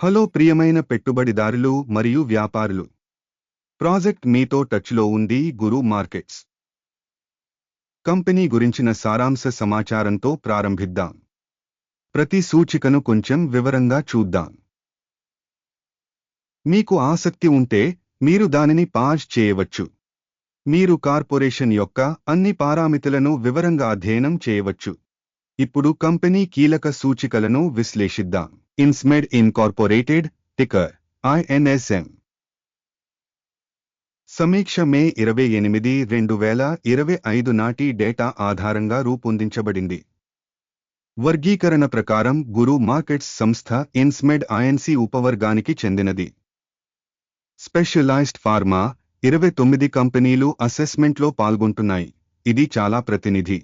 Hello ప్రియమైన పెట్టుబడిదారులు మరియు వ్యాపారులు. ప్రాజెక్ట్ మీతో టచ్లో ఉంది గురు మార్కెట్స్. కంపెనీ గురించిన సారాంశ సమాచారంతో ప్రారంభిద్దాం. ప్రతి సూచికను కొంచెం వివరంగా చూద్దాం. మీకు ఆసక్తి ఉంటే మీరు దానిని పాజ్ చేయవచ్చు. మీరు కార్పొరేషన్ యొక్క అన్ని పారామితులను వివరంగా అధ్యయనం చేయవచ్చు. ఇప్పుడు కంపెనీ కీలక సూచికలను విశ్లేషిద్దాం. ఇన్స్మెడ్ ఇన్కార్పొరేటెడ్ టికర్ ఐఎన్ఎస్ఎం సమీక్ష మే ఇరవై ఎనిమిది రెండు వేల ఇరవై ఐదు నాటి డేటా ఆధారంగా రూపొందించబడింది. వర్గీకరణ ప్రకారం గురు మార్కెట్స్ సంస్థ ఇన్స్మెడ్ ఐఎన్సి ఉపవర్గానికి చెందినది. స్పెషలైజ్డ్ ఫార్మా ఇరవై తొమ్మిది కంపెనీలు అసెస్మెంట్లో పాల్గొంటున్నాయి. ఇది చాలా ప్రతినిధి.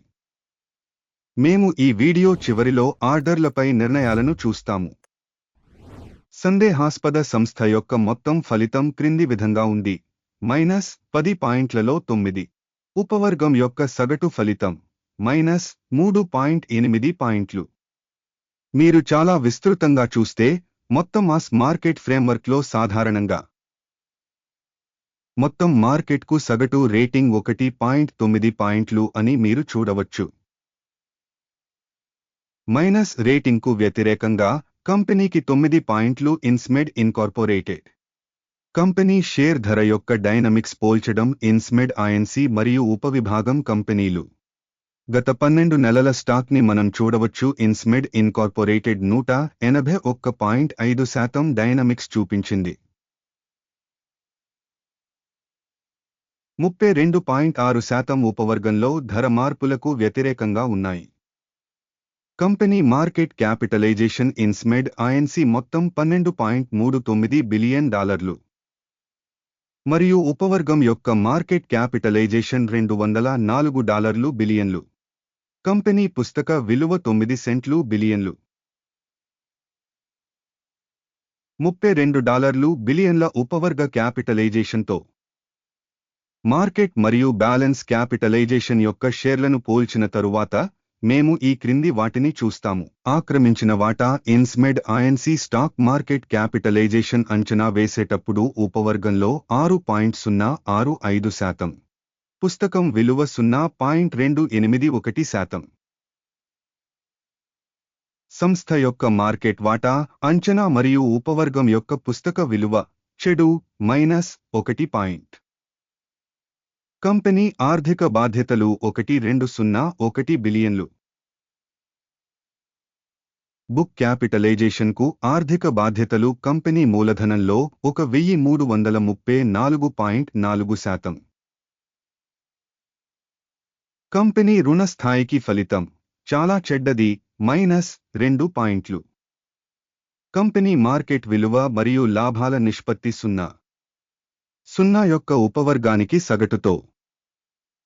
మేము ఈ వీడియో చివరిలో ఆర్డర్లపై నిర్ణయాలను చూస్తాము. సందేహాస్పద సంస్థ యొక్క మొత్తం ఫలితం క్రింది విధంగా ఉంది. మైనస్ పది పాయింట్లలో తొమ్మిది. ఉపవర్గం యొక్క సగటు ఫలితం. మైనస్ మూడు పాయింట్ ఎనిమిది పాయింట్లు. మీరు చాలా విస్తృతంగా చూస్తే మొత్తం మాస్ మార్కెట్ ఫ్రేమ్వర్క్లో సాధారణంగా. మొత్తం మార్కెట్కు సగటు రేటింగ్ ఒకటి పాయింట్ తొమ్మిది పాయింట్లు అని మీరు చూడవచ్చు. మైనస్ రేటింగ్కు వ్యతిరేకంగా కంపెనీకి తొమ్మిది పాయింట్లు ఇన్స్మెడ్ ఇన్కార్పొరేటెడ్. కంపెనీ షేర్ ధర యొక్క డైనమిక్స్ పోల్చడం ఇన్స్మెడ్ ఐఎన్సి మరియు ఉపవిభాగం కంపెనీలు. గత పన్నెండు నెలల స్టాక్ని మనం చూడవచ్చు. ఇన్స్మెడ్ ఇన్కార్పొరేటెడ్ నూట ఎనభై ఒక్క పాయింట్ ఐదు శాతం డైనమిక్స్ చూపించింది. ముప్పై రెండు పాయింట్ ఆరు శాతం ఉపవర్గంలో ధర మార్పులకు వ్యతిరేకంగా ఉన్నాయి. Company market capitalisation Insmed INC మొత్తం పన్నెండు పాయింట్ మూడు తొమ్మిది బిలియన్ డాలర్లు. మరియు ఉపవర్గం యొక్క మార్కెట్ క్యాపిటలైజేషన్ రెండు వందల నాలుగు డాలర్లు బిలియన్లు. కంపెనీ పుస్తక విలువ తొమ్మిది సెంట్లు బిలియన్లు. ముప్పై రెండు డాలర్లు బిలియన్ల ఉపవర్గ క్యాపిటలైజేషన్తో. మార్కెట్ మరియు బ్యాలెన్స్ క్యాపిటలైజేషన్ యొక్క షేర్లను పోల్చిన తరువాత మేము ఈ క్రింది వాటిని చూస్తాము. ఆక్రమించిన వాటా Insmed INC stock market capitalisation అంచనా వేసేటప్పుడు ఉపవర్గంలో ఆరు పాయింట్ సున్నా ఆరు ఐదు శాతం. పుస్తకం విలువ సున్నా పాయింట్ రెండు ఎనిమిది ఒకటి శాతం. సంస్థ యొక్క మార్కెట్ వాటా అంచనా మరియు ఉపవర్గం యొక్క పుస్తక విలువ చెడు మైనస్ ఒకటి పాయింట్. కంపెనీ ఆర్థిక బాధ్యతలు ఒకటి రెండు సున్నా ఒకటి బిలియన్లు. బుక్ క్యాపిటలైజేషన్కు ఆర్థిక బాధ్యతలు కంపెనీ మూలధనంలో ఒక వెయ్యి మూడు వందల ముప్పై నాలుగు పాయింట్ నాలుగు శాతం. కంపెనీ రుణ స్థాయికి ఫలితం చాలా చెడ్డది మైనస్ రెండు పాయింట్లు. కంపెనీ మార్కెట్ విలువ మరియు లాభాల నిష్పత్తి సున్నా. సున్నా యొక్క ఉపవర్గానికి సగటుతో.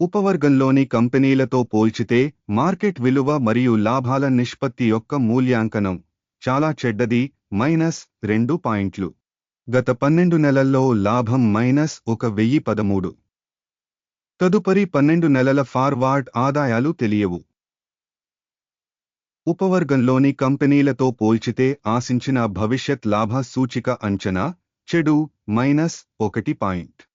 ఉపవర్గంలోని కంపెనీలతో పోల్చితే మార్కెట్ విలువ మరియు లాభాల నిష్పత్తి యొక్క మూల్యాంకనం చాలా చెడ్డది మైనస్ రెండు పాయింట్లు. గత పన్నెండు నెలల్లో లాభం మైనస్ ఒక వెయ్యి పదమూడు. తదుపరి పన్నెండు నెలల ఫార్వార్డ్ ఆదాయాలు తెలియవు. ఉపవర్గంలోని కంపెనీలతో పోల్చితే ఆశించిన భవిష్యత్ లాభ సూచిక అంచనా చెడు మైనస్ ఒకటి పాయింట్.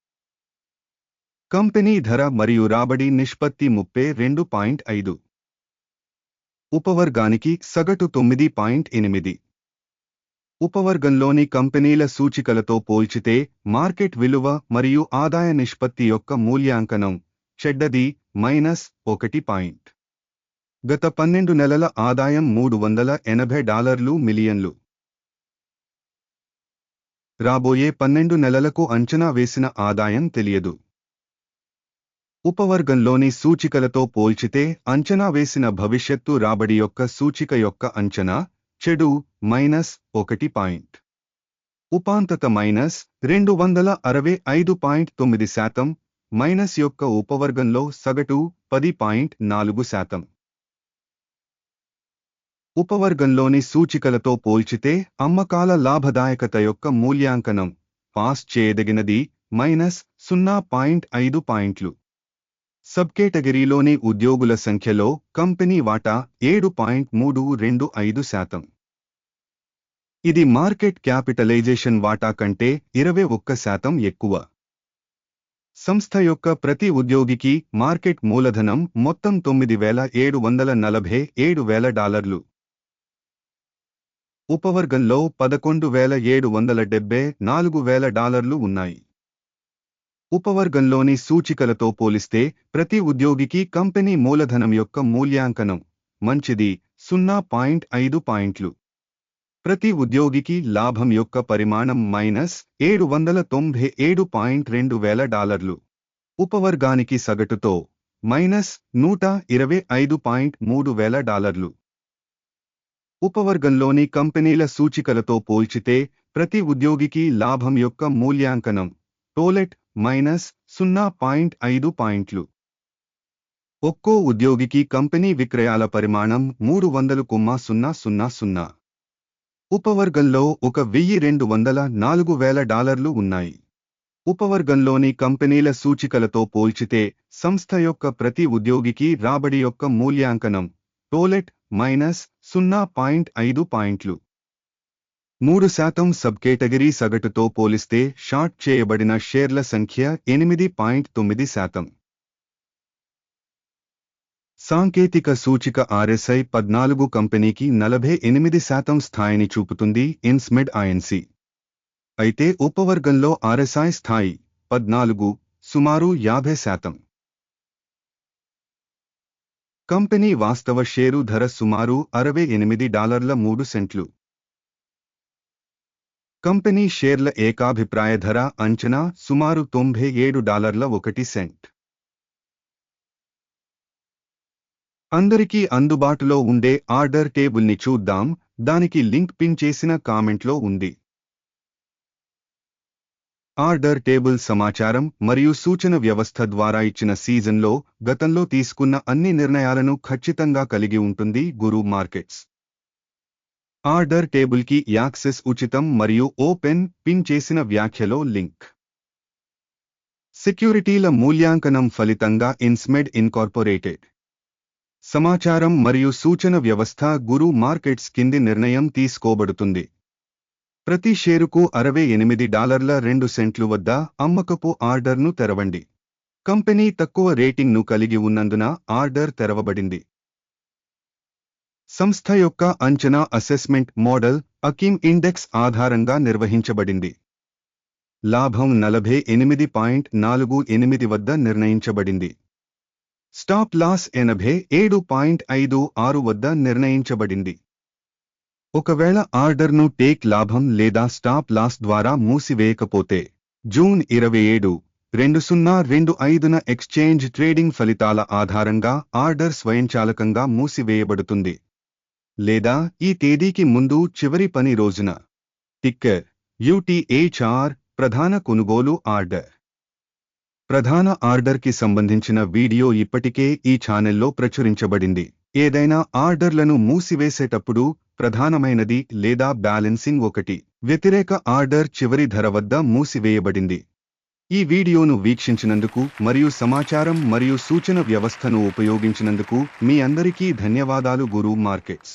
కంపెనీ ధర మరియు రాబడి నిష్పత్తి ముప్పై రెండు పాయింట్ ఐదు. ఉపవర్గానికి సగటు తొమ్మిది పాయింట్ ఎనిమిది. ఉపవర్గంలోని కంపెనీల సూచికలతో పోల్చితే మార్కెట్ విలువ మరియు ఆదాయ నిష్పత్తి యొక్క మూల్యాంకనం చెడ్డది మైనస్ ఒకటి పాయింట్. గత పన్నెండు నెలల ఆదాయం మూడు వందల ఎనభై డాలర్లు మిలియన్లు. రాబోయే పన్నెండు నెలలకు అంచనా వేసిన ఆదాయం తెలియదు. ఉపవర్గంలోని సూచికలతో పోల్చితే అంచనా వేసిన భవిష్యత్తు రాబడి యొక్క సూచిక యొక్క అంచనా చెడు మైనస్ ఒకటి పాయింట్. ఉపాంతత మైనస్ రెండు వందల అరవై ఐదు పాయింట్ తొమ్మిది శాతం మైనస్ యొక్క ఉపవర్గంలో సగటు పది పాయింట్ నాలుగు శాతం. ఉపవర్గంలోని సూచికలతో పోల్చితే అమ్మకాల లాభదాయకత యొక్క మూల్యాంకనం పాస్ చేయదగినది మైనస్ సున్నా పాయింట్ ఐదు పాయింట్లు. సబ్ కేటగిరీలోని ఉద్యోగుల సంఖ్యలో కంపెనీ వాటా ఏడు పాయింట్ మూడు రెండు ఐదు శాతం. ఇది మార్కెట్ క్యాపిటలైజేషన్ వాటా కంటే ఇరవై ఒక్క శాతం ఎక్కువ. సంస్థ యొక్క ప్రతి ఉద్యోగికి మార్కెట్ మూలధనం మొత్తం తొమ్మిది వేల ఏడు వందల నలభై ఏడు వేల డాలర్లు. ఉపవర్గంలో పదకొండు వేల ఏడు వందల డెబ్బై నాలుగు వేల డాలర్లు ఉన్నాయి. ఉపవర్గంలోని సూచికలతో పోలిస్తే ప్రతి ఉద్యోగికి కంపెనీ మూలధనం యొక్క మూల్యాంకనం మంచిది సున్నా పాయింట్ ఐదు పాయింట్లు. ప్రతి ఉద్యోగికి లాభం యొక్క పరిమాణం మైనస్ ఏడు వందల తొంభై ఏడు పాయింట్ రెండు వేల డాలర్లు. ఉపవర్గానికి సగటుతో మైనస్ నూట ఇరవై ఐదు పాయింట్ మూడు వేల డాలర్లు. ఉపవర్గంలోని కంపెనీల సూచికలతో పోల్చితే ప్రతి ఉద్యోగికి లాభం యొక్క మూల్యాంకనం టోలెట్ మైనస్ సున్నా పాయింట్ ఐదు పాయింట్లు. ఒక్కో ఉద్యోగికి కంపెనీ విక్రయాల పరిమాణం మూడు వందలు కుమ్మ సున్నా సున్నా సున్నా. ఉపవర్గంలో ఒక వెయ్యి రెండు వందల నాలుగు వేల డాలర్లు ఉన్నాయి. ఉపవర్గంలోని కంపెనీల సూచికలతో పోల్చితే సంస్థ యొక్క ప్రతి ఉద్యోగికి రాబడి యొక్క మూల్యాంకనం టోలెట్ మైనస్ సున్నా పాయింట్ ఐదు పాయింట్లు. మూడు శాతం సబ్ కేటగిరీ సగటుతో పోలిస్తే షార్ట్ చేయబడిన షేర్ల సంఖ్య ఎనిమిది పాయింట్ తొమ్మిది శాతం. సాంకేతిక సూచిక ఆర్ఎస్ఐ పద్నాలుగు కంపెనీకి నలభై ఎనిమిది శాతం స్థాయిని చూపుతుంది ఇన్స్మెడ్ ఐఎన్సి అయితే ఉపవర్గంలో ఆర్ఎస్ఐ స్థాయి పద్నాలుగు సుమారు యాభై శాతం. కంపెనీ వాస్తవ షేరు ధర సుమారు అరవై ఎనిమిది డాలర్ల మూడు సెంట్లు. కంపెనీ షేర్ల ఏకాభిప్రాయ ధర అంచనా సుమారు తొంభై ఏడు డాలర్ల ఒకటి సెంట్. అందరికీ అందుబాటులో ఉండే ఆర్డర్ టేబుల్ని చూద్దాం దానికి లింక్ పిన్ చేసిన కామెంట్లో ఉంది. ఆర్డర్ టేబుల్ సమాచారం మరియు సూచన వ్యవస్థ ద్వారా ఇచ్చిన సీజన్లో గతంలో తీసుకున్న అన్ని నిర్ణయాలను ఖచ్చితంగా కలిగి ఉంటుంది గురు మార్కెట్స్. ఆర్డర్ టేబుల్కి యాక్సెస్ ఉచితం మరియు ఓపెన్ పిన్ చేసిన వ్యాఖ్యలో లింక్. సెక్యూరిటీల మూల్యాంకనం ఫలితంగా ఇన్స్మెడ్ ఇన్కార్పొరేటెడ్. సమాచారం మరియు సూచన వ్యవస్థ గురు మార్కెట్స్ కింది నిర్ణయం తీసుకోబడుతుంది. ప్రతి షేరుకు అరవై ఎనిమిది డాలర్ల రెండు సెంట్లు వద్ద అమ్మకపు ఆర్డర్ను తెరవండి. కంపెనీ తక్కువ రేటింగ్ను కలిగి ఉన్నందున ఆర్డర్ తెరవబడింది. సంస్థ యొక్క అంచనా అసెస్మెంట్ మోడల్ అకిమ్ ఇండెక్స్ ఆధారంగా నిర్వహించబడింది. లాభం నలభై ఎనిమిది పాయింట్ నాలుగు ఎనిమిది వద్ద నిర్ణయించబడింది. స్టాప్ లాస్ ఎనభై ఏడు పాయింట్ ఐదు ఆరు వద్ద నిర్ణయించబడింది. ఒకవేళ ఆర్డర్ను టేక్ లాభం లేదా స్టాప్ లాస్ ద్వారా మూసివేయకపోతే జూన్ ఇరవై ఏడు రెండు సున్నా రెండు ఐదున ఎక్స్చేంజ్ ట్రేడింగ్ ఫలితాల ఆధారంగా ఆర్డర్ స్వయంచాలకంగా మూసివేయబడుతుంది. లేదా ఈ తేదీకి ముందు చివరి పని రోజున. టిక్కర్ యూటీహెచ్ఆర్ ప్రధాన కొనుగోలు ఆర్డర్. ప్రధాన ఆర్డర్కి సంబంధించిన వీడియో ఇప్పటికే ఈ ఛానెల్లో ప్రచురించబడింది. ఏదైనా ఆర్డర్లను మూసివేసేటప్పుడు ప్రధానమైనది లేదా బ్యాలెన్సింగ్ ఒకటి. వ్యతిరేక ఆర్డర్ చివరి ధర వద్ద మూసివేయబడింది. ఈ వీడియోను వీక్షించినందుకు మరియు సమాచారం మరియు సూచన వ్యవస్థను ఉపయోగించినందుకు మీ అందరికీ ధన్యవాదాలు గురు మార్కెట్స్.